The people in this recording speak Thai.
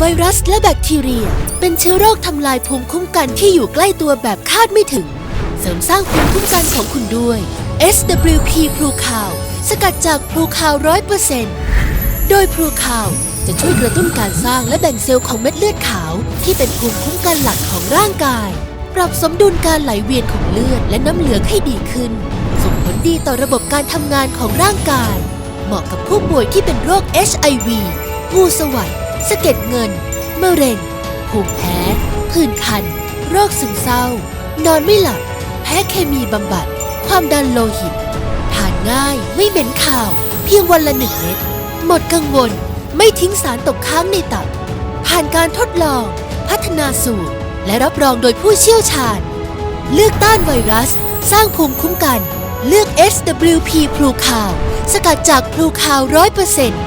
ไวรัสและแบคทีเรีย เป็นเชื้อโรคทำลายภูมิคุ้มกันที่อยู่ใกล้ตัวแบบคาดไม่ถึง เสริมสร้างภูมิคุ้มกันของคุณด้วย SWP พลูคาวสกัดจากพลูคาวร้อยเปอร์เซ็นต์โดยพลูคาวจะช่วยกระตุ้นการสร้างและแบ่งเซลล์ของเม็ดเลือดขาว ที่เป็นภูมิคุ้มกันหลักของร่างกาย ปรับสมดุลการไหลเวียนของเลือดและน้ำเหลืองให้ดีขึ้น ส่งผลดีต่อระบบการทำงานของร่างกาย เหมาะกับผู้ป่วยที่เป็นโรค HIV งูสวัสด สะเก็ดเงินมะเร็งภูมิแพ้ผื่นคัน โรคซึมเศร้า นอนไม่หลับ แพ้เคมีบำบัด ความดันโลหิต ทานง่ายไม่เหม็นข่าว เพียงวันละหนึ่งเม็ดหมดกังวล ไม่ทิ้งสารตกค้างในตับ ผ่านการทดลอง พัฒนาสูตร และรับรองโดยผู้เชี่ยวชาญ เลือกต้านไวรัส สร้างภูมิคุ้มกัน เลือก SWP พลูคาว สกัดจากพลูคาวร้อยเปอร์เซ็นต์